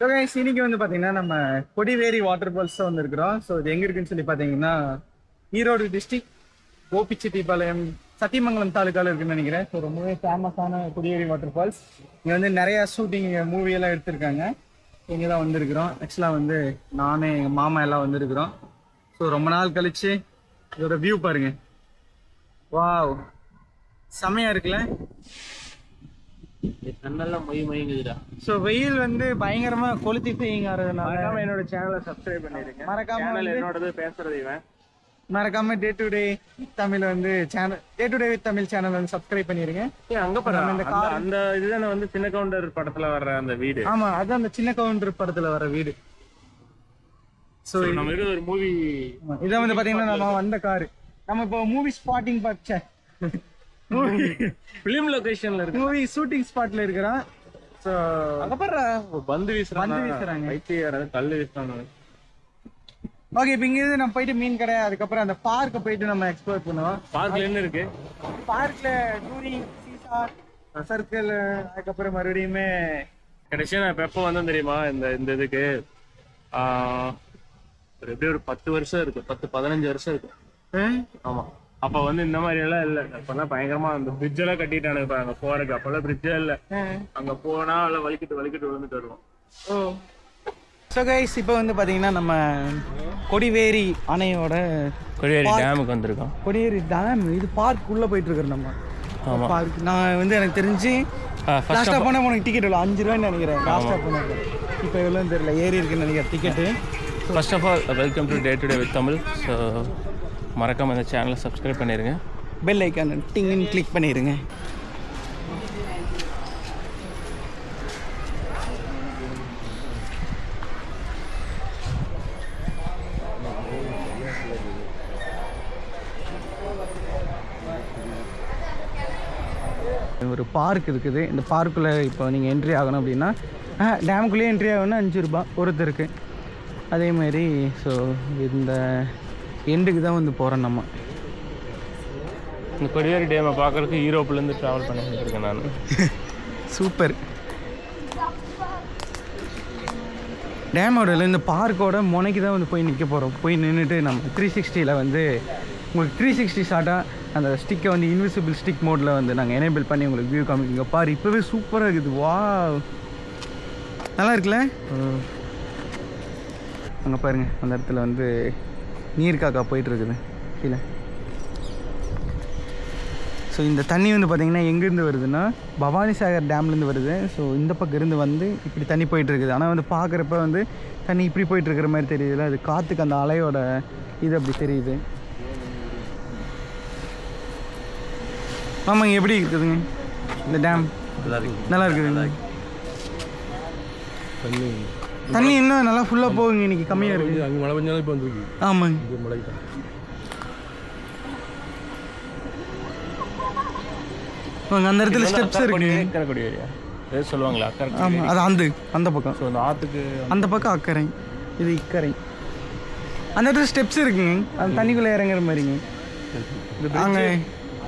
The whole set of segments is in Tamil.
ஸோ கைஸ் இன்னைக்கு வந்து பார்த்தீங்கன்னா நம்ம கொடிவேரி வாட்டர் ஃபால்ஸ் தான் வந்திருக்கிறோம். ஸோ இது எங்கே இருக்குன்னு சொல்லி பார்த்தீங்கன்னா ஈரோடு டிஸ்ட்ரிக்ட் கோபிச்செட்டிப்பாளையம் சத்தியமங்கலம் தாலுக்கால இருக்குன்னு நினைக்கிறேன். ஸோ ரொம்பவே ஃபேமஸான கொடிவேரி வாட்டர் ஃபால்ஸ் இங்கே வந்து நிறைய ஷூட்டிங் மூவி எல்லாம் எடுத்திருக்காங்க. இங்கே தான் வந்திருக்கிறோம். ஆக்சுவலாக வந்து நானே எங்கள் மாமா எல்லாம் வந்திருக்கிறோம். ஸோ ரொம்ப நாள் கழிச்சு இதோட வியூ பாருங்க. வாவ் செமையா இருக்குல்ல? ஸோ வெயில் வந்து பயங்கரமா கொளுத்தி மறக்காம என்னோட சேனலை சப்ஸ்கிரைப் பண்ணிருங்க மறக்காம என்னோடது பேசுறது இவன். மறக்காம டே டு டே தமிழ் வந்து channel day to day with Tamil channel வந்து சப்ஸ்கிரைப் பண்ணிருங்க ஏய், அங்க பாரு. நம்ம இந்த அந்த- car- அந்த இதுதானே வந்து சின்ன கவுண்டர் படத்துல வர்ற அந்த வீடு. ஆமா அதான் அந்த சின்ன கவுண்டர் படத்துல வர வீடு. So, நம்ம இருக்கிற ஒரு மூவி இதான் வந்து பாத்தீங்கன்னா நம்ம வந்த காரு. நம்ம இப்போ மூவி ஸ்பாட்டிங் பார்த்த மூவி பிலிம் லொகேஷன்ல இருக்கு? மூவி ஷூட்டிங் ஸ்பாட்ல இருக்கிறோம் ஸோ அங்க பாரு பந்து வீசுறாங்க பந்து வீசுறாங்க. பைத்தியார கல்லு வீசுறாங்க ஓகே இப்போ இங்கிருந்து நம்ம போயிட்டு மீன் கடை அதுக்கப்புறம் அந்த பார்க்க போயிட்டு நம்ம எக்ஸ்ப்ளோர் பண்ணுவோம் பார்க்ல என்ன இருக்கு? பார்க்ல டூரிங் சீசா சர்க்கிள் அதுக்கப்புறம் மறுபடியுமே கடைசியா நான் எப்போ வந்தேன் தெரியுமா? இந்த இந்த இதுக்கு. ஆஹ், ஒரு பத்து வருஷம் இருக்கு பத்து பதினஞ்சு வருஷம் இருக்கு ஆமா. அப்ப வந்து இந்த மாதிரி எல்லாம் இல்ல. அப்பெல்லாம் பயங்கரமா அந்த பிரிட்ஜ் எல்லாம் கட்டிட்டானுங்க இப்ப அங்க போறதுக்கு. அப்பெல்லாம் பிரிட்ஜே இல்ல. அங்க போனா அதுல வலிக்கிட்டு வலிக்கிட்டு விழுந்துட்டு வருவோம். ஸோ கைஸ் இப்போ வந்து பார்த்தீங்கன்னா நம்ம கொடிவேரி அணையோட கொடிவேரி டேமுக்கு வந்திருக்கோம். கொடிவேரி டேம் இது பார்க் உள்ள போயிட்டு இருக்கிறோம் நம்ம. பார்க் நான் வந்து எனக்கு தெரிஞ்சு லாஸ்ட்டாக போனால் உனக்கு டிக்கெட் எவ்வளோ அஞ்சு ரூபான்னு நினைக்கிறேன். லாஸ்ட்டாக போனது இப்போ எவ்வளோன்னு தெரியல. ஏறி இருக்குன்னு நினைக்கிறேன். Ticket first of all welcome to day to day with Tamil so மறக்காமல் இந்த சேனலை சப்ஸ்கிரைப் பண்ணிடுங்க பெல் ஐக்கான் டிங்னு கிளிக் பண்ணிடுங்க ஒரு பார்க் இருக்குது. இந்த பார்க்குள்ளே இப்போ நீங்கள் என்ட்ரி ஆகணும் அப்படின்னா டேமுக்குள்ளேயே என்ட்ரி ஆகணும்னா அஞ்சு ரூபா ஒருத்தருக்கு. அதே மாதிரி ஸோ இந்த எண்டுக்கு தான் வந்து போகிறோம் நம்ம. இந்த கொடிவேரி டேமை பார்க்கறதுக்கு யூரோப்லேருந்து ட்ராவல் பண்ணிட்டு இருக்கேன் நான். சூப்பர். டேமோட இந்த பார்க்கோட முனைக்கு தான் வந்து போய் நிற்க போகிறோம் போய் நின்றுட்டு நம்ம த்ரீ சிக்ஸ்டியில் வந்து உங்களுக்கு த்ரீ சிக்ஸ்டி ஷார்ட்டாக அந்த ஸ்டிக்கை வந்து இன்விசிபிள் ஸ்டிக் மோடில் வந்து நாங்கள் எனேபிள் பண்ணி உங்களுக்கு வியூ காமிக்கிங்க பாரு இப்போவே சூப்பராக இருக்குது. வா நல்லா இருக்குல்ல? அங்கே பாருங்க அந்த இடத்துல வந்து நீர் காக்கா போயிட்டு இருக்குது கீழே. ஸோ இந்த தண்ணி வந்து பார்த்தீங்கன்னா எங்கேருந்து வருதுன்னா பவானி சாகர் டேம்லேருந்து வருது. ஸோ இந்த பக்கம் இருந்து வந்து இப்படி தண்ணி போயிட்டு இருக்குது ஆனால் வந்து பார்க்குறப்ப வந்து தண்ணி இப்படி போயிட்டு இருக்கிற மாதிரி தெரியுதுல அது காற்றுக்கு அந்த அலையோட இது அப்படி தெரியுது. ஆமாங்க எப்படி இருக்குதுங்க? இந்த டேம்? நல்லா இருக்குதுங்க. தண்ணி தண்ணி இன்னும் நல்லா ஃபுல்லாக போகுங்க இன்னைக்கு கம்மியாக இருக்குது அங்கே மழை பெஞ்சாலும் இப்போ வந்துருக்கு. ஆமாங்க. ஆமாங்க, அந்த இடத்துல ஸ்டெப்ஸ் இருக்கு கொடிவேரியா ஏதோ சொல்லுவாங்களா அக்கறை ஆமாம் அது அந்த அந்த பக்கம். ஸோ அந்த ஆற்றுக்கு அந்த பக்கம் அக்கறை இது இக்கரை. அந்த இடத்துல ஸ்டெப்ஸ் இருக்குங்க. அந்த தண்ணிக்குள்ளே இறங்குற மாதிரிங்க. அங்கே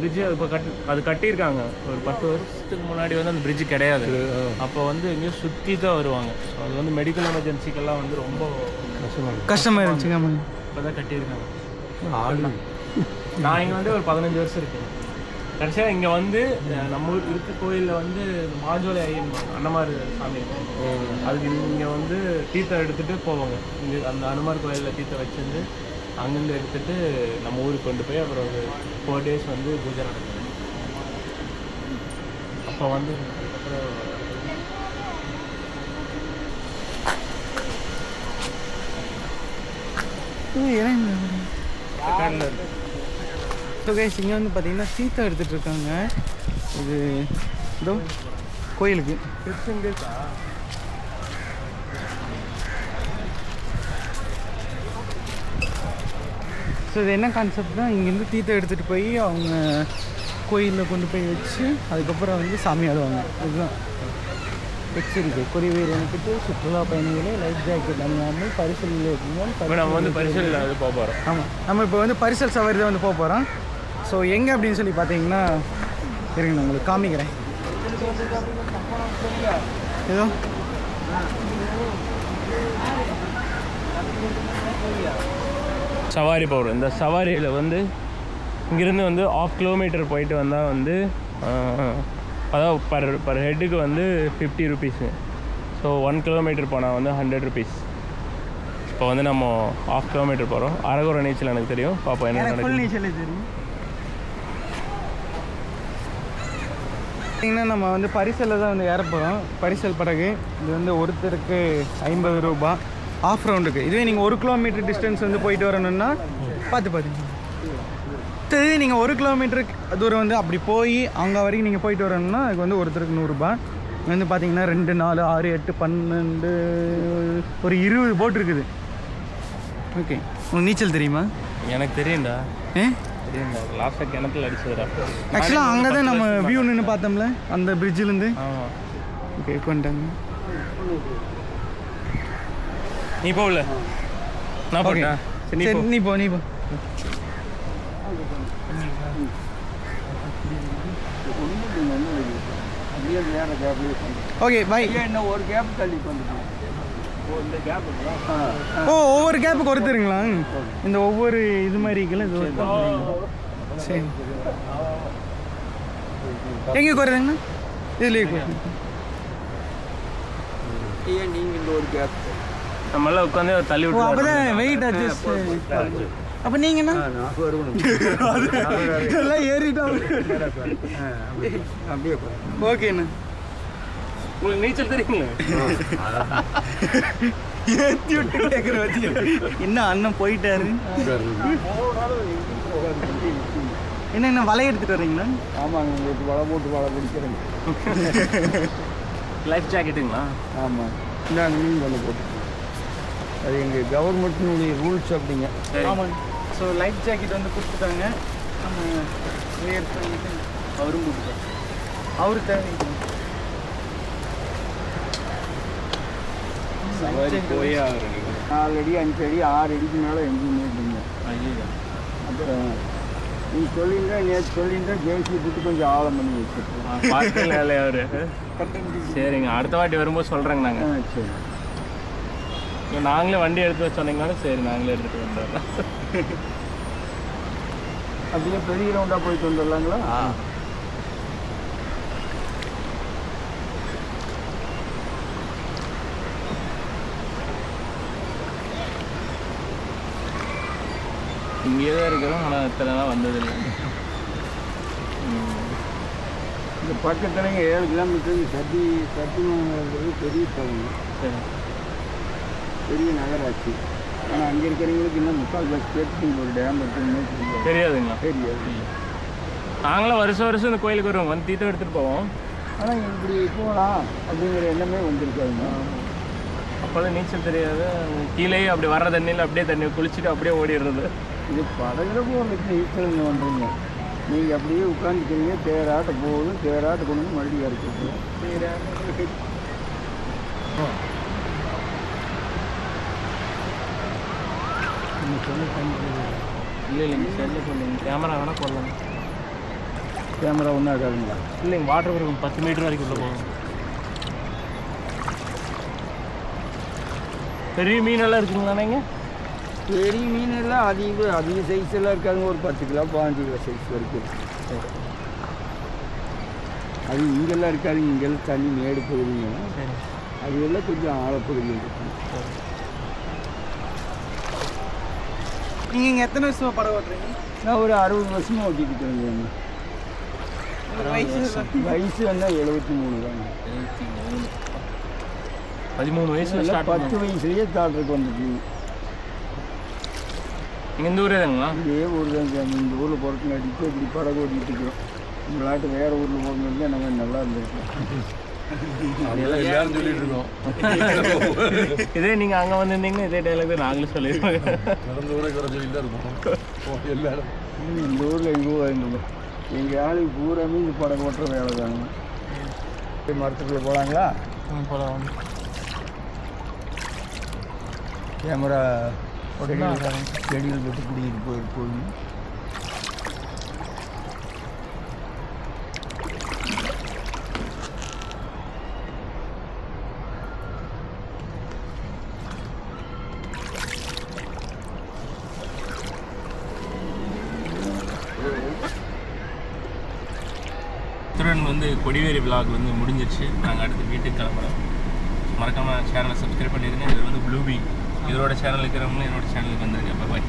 பிரிட்ஜு இப்போ கட்டி அது கட்டியிருக்காங்க. ஒரு பத்து வருஷத்துக்கு முன்னாடி வந்து அந்த பிரிட்ஜ் கிடையாது. அப்போ வந்து எங்கேயும் சுற்றி தான் வருவாங்க. ஸோ அது வந்து மெடிக்கல் எமர்ஜென்சிக்கெல்லாம் வந்து ரொம்ப கஷ்டமாக கஷ்டமாக இருந்துச்சுங்க இப்போ தான் கட்டியிருக்காங்க. நான் இங்கே வந்து ஒரு பதினஞ்சு வருஷம் இருக்கேன். கடைசியாக இங்கே வந்து நம்ம ஊர் இருக்க கோயிலில் வந்து இந்த மாஜோலை ஐயன் அன்னமார் சாமி. அதுக்கு இங்கே வந்து தீர்த்தம் எடுத்துகிட்டு போவாங்க. இங்கே அந்த அனுமார் கோயிலில் தீர்த்தம் வச்சிருந்து அங்கேருந்து எடுத்துட்டு நம்ம ஊருக்கு கொண்டு போய் அப்புறம் ஃபோர் டேஸ் வந்து பூஜை நடக்கும் அப்போ வந்து அதுக்கப்புறம். ஸோ கைஸ் இங்கே வந்து பார்த்தீங்கன்னா சீத்தா எடுத்துகிட்டு இருக்காங்க. இது இதோ கோயிலுக்கு. ஸோ இது என்ன கான்செப்ட்னா இங்கேருந்து தீர்த்தம் எடுத்துகிட்டு போய் அவங்க கோயிலில் கொண்டு போய் வச்சு அதுக்கப்புறம் வந்து சாமி ஆடுவாங்க. இதுதான். எச்சரிக்கை கொடிவேரி அனுப்பிட்டு சுற்றுலா பயணிகளே லைஃப் ஜாக்கெட் நம்ம வந்து பரிசலில் வந்து போக போகிறோம் ஆமாம் நம்ம இப்போ வந்து பரிசல் சவாரி தான் வந்து போக போகிறோம் ஸோ எங்கே அப்படின்னு சொல்லி பார்த்தீங்கன்னா இருங்க நான் உங்களுக்கு காமிக்கிறேன். ஏதோ? சவாரி போகிறோம் இந்த சவாரியில் வந்து இங்கேருந்து வந்து ஆஃப் கிலோமீட்டர் போயிட்டு வந்தால் வந்து அதாவது பர் பர் ஹெட்டுக்கு வந்து fifty rupees so one kilometre போனால் வந்து ஹண்ட்ரட் ருபீஸ் இப்போ வந்து நம்ம ஆஃப் கிலோமீட்டர் போகிறோம் அரகுற நீச்சல் எனக்கு தெரியும். பாப்போம் என்ன தெரியும். பார்த்தீங்கன்னா நம்ம வந்து பரிசலில் தான் வந்து ஏற போகிறோம் பரிசல் படகு இது வந்து ஒருத்தருக்கு ஐம்பது ரூபா. ஆஃப் ரவுண்டுக்கு இதுவே நீங்கள் ஒரு கிலோமீட்டர் டிஸ்டன்ஸ் வந்து போயிட்டு வரணும்னா பார்த்து பார்த்து இது நீங்கள் ஒரு கிலோமீட்டர் தூரம் வந்து அப்படி போய் அங்கே வரைக்கும் நீங்கள் போயிட்டு வரணும்னா அதுக்கு வந்து ஒருத்தருக்கு நூறுரூபா வந்து பார்த்தீங்கன்னா ரெண்டு நாலு ஆறு எட்டு பன்னெண்டு ஒரு இருபது போட் இருக்குது. ஓகே உங்களுக்கு நீச்சல் தெரியுமா? எனக்கு தெரியும்டா. ஏ? லாஸ்ட்டாக கிணத்துல அடிச்சதுடா. ஆக்சுவலாக அங்கே தான் நம்ம வியூ நின்று பார்த்தோம்ல அந்த பிரிட்ஜிலேருந்து ஓகே கொண்டாங்க நீ போகல நான் போட்டேன். சரி நீ போ. நீ போ நீ போ. ஓகே பை என்ன ஒரு கேப் தள்ளி வந்துட்டோம் ஓ ஒவ்வொரு கேப்புக்கு ஒருத்தருங்களா? இந்த ஒவ்வொரு இது மாதிரி இருக்குல்ல சரி. எங்கே குறையுதுங்கண்ணா இதுலேயே ஏன் நீங்க இந்த ஒரு கேப் நம்மளாம் உட்காந்து தள்ளி விட்டு அப்போ தான் வெயிட் அட்ஜஸ்ட் அப்போ நீங்கண்ணா நான் வருவணும் எல்லாம் ஏறிட்டா. அப்படியே ஓகேண்ணா உங்களுக்கு நீச்சல் தெரியுங்களா? ஏற்றி விட்டு கேட்குற வச்சு. என்ன அண்ணன் போயிட்டாரு? என்ன என்ன வலை எடுத்துட்டு வர்றீங்களா? ஆமாங்க உங்களுக்கு வலை போட்டு வலை பிடிக்கிறேங்க. லைஃப் ஜாக்கெட்டுங்களா ஆமாம் இந்தாங்க நீங்கள் போட்டு. அது எங்கள் கவர்மெண்ட்டினுடைய ரூல்ஸ் அப்படிங்க. ஆமாங்க. ஸோ லைஃப் ஜாக்கெட் வந்து கொடுத்துட்டாங்க. நம்ம கிளியர் பண்ணிட்டு அவரும் போட்டுருக்காங்க அவரு தேவை. போயே ஆகுறீங்க நாலு அடி அஞ்சு அடி ஆறு அடிக்கு மேலே எங்கேயுமே இல்லைங்க. அப்புறம் நீ சொல்லியிருந்தா நேற்று சொல்லியிருந்தா ஜேசி போட்டு கொஞ்சம் ஆழம் பண்ணி வச்சுருக்கோம் பார்க்கல அவரு? சரிங்க அடுத்த வாட்டி வரும்போது சொல்கிறேங்க நாங்கள் சரி. இல்லை நாங்களே வண்டி எடுத்து வர சொன்னீங்கனாலும் சரி நாங்களே எடுத்துகிட்டு வந்துடுறோம் அப்படியே பெரிய ரவுண்டாக போயிட்டு வந்துடலாங்களா? இங்கேயே தான் இருக்கிறோம். ஆனால் இத்தனை நாள் வந்ததில்லை. இந்த பக்கத்துலங்க ஏழு கிலோமீட்டர் சட்டி சத்தியமங்கலங்கிறது பெரிய பகுதி. சரி. பெரிய நகராட்சி. ஆனால் அங்கே இருக்கிறவங்களுக்கு இன்னும் முக்கால் பஸ் பேருக்கு ஒரு டேம் இருக்குன்னு தெரியாது. தெரியாதுங்களா? தெரியாது. நாங்களும் வருஷம் வருஷம் இந்த கோயிலுக்கு வருவோம். வந்து தீட்டம் எடுத்துகிட்டு போவோம். ஆனால் இப்படி போகலாம் அப்படிங்கிற எண்ணமே வந்திருக்காதுங்க. அப்போல்லாம் நீச்சல் தெரியாது. கீழேயே அப்படி வர்ற தண்ணியில் அப்படியே தண்ணி குளிச்சுட்டு அப்படியே ஓடிடுறது. இது படகுல போகிறதுக்கு ஈச்சலுங்க பண்ணுறீங்க நீங்கள் அப்படியே உட்காந்துக்கிறீங்க தேராட்ட போகுது தேராட்ட கொண்டு வந்து மறுபடியும் இறக்கிட்டு இல்லை இல்லைங்க செல்லில் போடலைங்க கேமரா வேணால் போடலாம் கேமரா ஒன்றும் ஆகாதுங்களா? இல்லைங்க வாட்டர் இருக்கும் பத்து மீட்டர் வரைக்கும் உள்ள போகும். பெரிய மீனெல்லாம் இருக்குங்களாண்ணேங்க பெரிய மீன் எல்லாம் அதிக அதிக சைஸ் எல்லாம் இருக்காதுங்க. ஒரு பத்து கிலோ பாஞ்சு கிலோ சைஸ் வரைக்கும். அது இங்கெல்லாம் இருக்காது. இங்கெல்லாம் தண்ணி மேடு பகுதிங்க. அது எல்லாம் கொஞ்சம் ஆழப்பகுதி இருக்கும். நீங்கள் இங்கே எத்தனை வருஷமா படம் ஓட்டுறீங்க? நான் ஒரு அறுபது வருஷமாக ஓட்டிட்டு இருக்கிறேங்க வயசு வயசு என்ன எழுபத்தி மூணு தாங்க. பதிமூணு வயசுல பத்து வயசுலேயே தாட்டுக்கு வந்துட்டீங்க நீங்கள் இந்த ஊரே தாங்களா இதே ஊர் தாங்க. இந்த ஊரில் பிறகு அடித்து இப்படி படகு ஓட்டிகிட்டு இருக்கிறோம். உங்களாட்டு வேறு ஊரில் போகணுன்னு நம்ம நல்லா இருந்திருக்கோம். சொல்லிட்டு இருக்கோம் இதே நீங்கள் அங்கே வந்திருந்தீங்கன்னா இதே டைலாக் தான் நாங்களும் சொல்லிடுவோம். நடந்த ஊரே குறை சொல்லிட்டு இருப்போம் எல்லாரும். இந்த ஊரில் எங்கே எங்கள் ஆளுக்கு பூராமே இந்த படகு ஓட்டுற வேலை தாங்க மரத்துக்குள்ளே போகலாங்களா போகலாம் கேமரா செடிகள் விட்டு குடிக்கிட்டு போயிட்டு போய் வந்து கொடிவேரி விலாக் வந்து முடிஞ்சிருச்சு. நாங்கள் அடுத்து வீட்டுக்கு கிளம்புறோம். மறக்காமல் சேனலை சப்ஸ்கிரைப் பண்ணிடுங்க. இது வந்து ப்ளூபி இதோட சேனல் இருக்கிறவங்களும் என்னோட சேனலுக்கு வந்துருங்க. பாய்